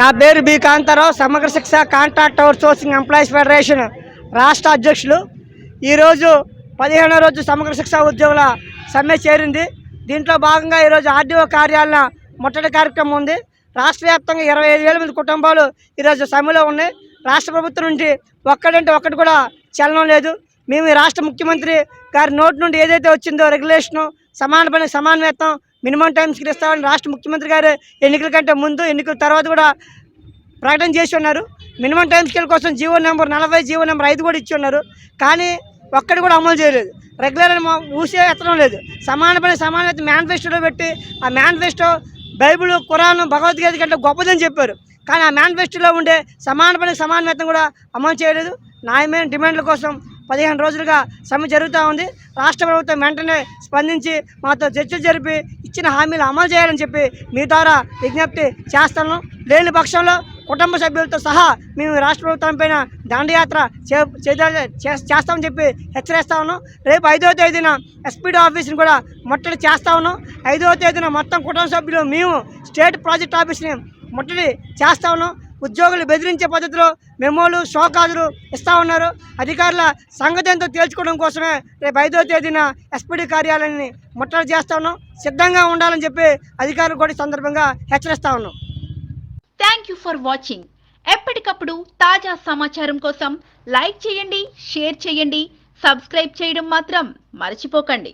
నా పేరు B Kantharao Samagra Shiksha contract outsourcing employees federation రాష్ట్ర అధ్యక్షులు. ఈరోజు పదిహేనో రోజు సమగ్ర శిక్ష ఉద్యోగుల సమ్మె చేరింది. దీంట్లో భాగంగా ఈరోజు ఆర్డీఓ కార్యాలయ ముట్టడి కార్యక్రమం ఉంది. రాష్ట్ర వ్యాప్తంగా ఇరవై ఐదు వేల మంది కుటుంబాలు ఈరోజు సమ్మెలో ఉన్నాయి. రాష్ట్ర ప్రభుత్వం నుండి ఒక్కడంటే ఒక్కటి కూడా చలనం లేదు. మేము రాష్ట్ర ముఖ్యమంత్రి గారి నోటి నుండి ఏదైతే వచ్చిందో రెగ్యులేషను సమాన పని మినిమం టైమ్స్కి ఇస్తామని రాష్ట్ర ముఖ్యమంత్రి గారు ఎన్నికల కంటే ముందు ఎన్నికల తర్వాత కూడా ప్రకటన చేసి ఉన్నారు. మినిమం టైం స్కేల్ కోసం జీవో నెంబర్ నలభై జీవో నెంబర్ ఐదు కూడా ఇచ్చి ఉన్నారు. కానీ ఒక్కటి కూడా అమలు చేయలేదు. రెగ్యులర్ అని ఊసే ఎత్తడం లేదు. సమాన పని సమాన మేనిఫెస్టోలో పెట్టి ఆ మేనిఫెస్టో బైబిల్ కురాను భగవద్గీత కంటే గొప్పదని చెప్పారు. కానీ ఆ మేనిఫెస్టోలో ఉండే సమాన పని కూడా అమలు చేయలేదు. న్యాయమైన డిమాండ్ల కోసం పదిహేను రోజులుగా సమ్మె జరుగుతూ ఉంది. రాష్ట్ర ప్రభుత్వం వెంటనే స్పందించి మాతో చర్చలు జరిపి ఇచ్చిన హామీలు అమలు చేయాలని చెప్పి మీ ద్వారా విజ్ఞప్తి చేస్తాను. లేని పక్షంలో కుటుంబ సభ్యులతో సహా మేము రాష్ట్ర ప్రభుత్వం పైన దండయాత్ర చే- చేస్తామని చెప్పి హెచ్చరిస్తా ఉన్నాం. రేపు ఐదవ తేదీన ఎస్పీడీ ఆఫీస్ని కూడా ముట్టడి చేస్తా ఉన్నాం. ఐదవ తేదీన మొత్తం కుటుంబ సభ్యులు మేము స్టేట్ ప్రాజెక్ట్ ఆఫీస్ని ముట్టడి చేస్తా ఉన్నాం. ఉద్యోగులు బెదిరించే పద్ధతిలో మెమోలు షోకాజులు ఇస్తా ఉన్నారు. అధికారుల సంగతి ఎంతో తేల్చుకోవడం కోసమే రేపు ఐదో తేదీన ఎస్పీడీ కార్యాలయాన్ని ముట్టడి చేస్తా ఉన్నాం. సిద్ధంగా ఉండాలని చెప్పి అధికారులు కూడా సందర్భంగా హెచ్చరిస్తా ఉన్నాం. థ్యాంక్ యూ ఫర్ వాచింగ్ ఎప్పటికప్పుడు తాజా సమాచారం కోసం లైక్ చేయండి షేర్ చేయండి సబ్స్క్రైబ్ చేయడం మాత్రం మర్చిపోకండి.